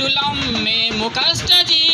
కమ్యూనిస్టులం మేము కష్టజీవులం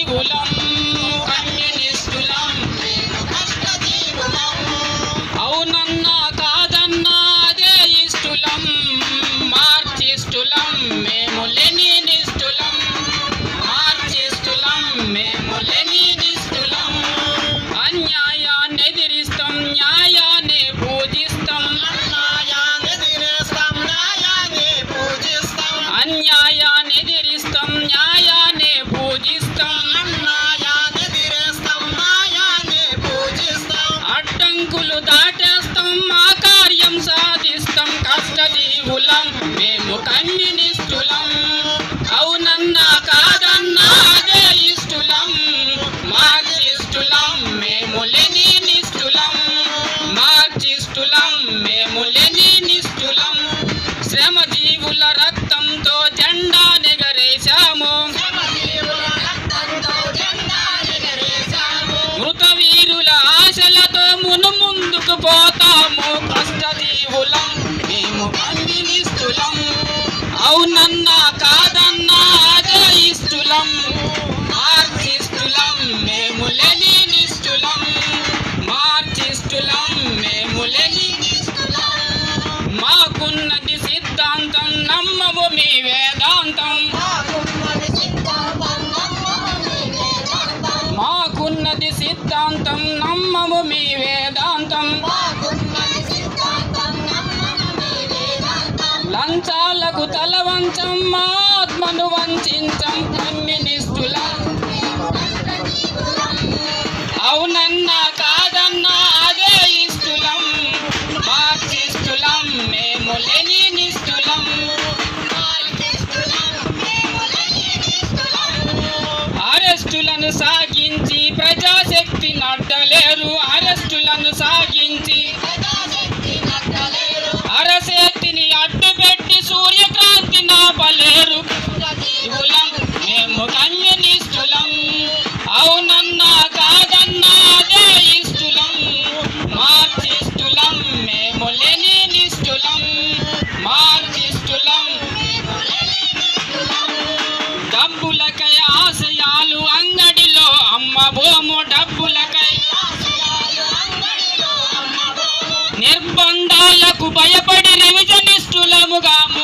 ములిని నిష్ఠులం శ్రమ జీవుల రక్తంతో జెండా నిగరేశాము. మృత వీరుల ఆశలతో మును ముందుకు పోతాము. కష్ట జీవులం మేము కమ్యూనిస్టులం అవునన్నా ఆత్మను వంచం కమ్యూనిస్టుల అవునన్నా కాదన్నా అదే ఇస్తులం మార్క్సిస్టులం మేము లెనినిస్తులం అరెస్టులను సాగించి ప్రజాశక్తి నడ్డలేరు అరెస్టులను సాగించి Mugam.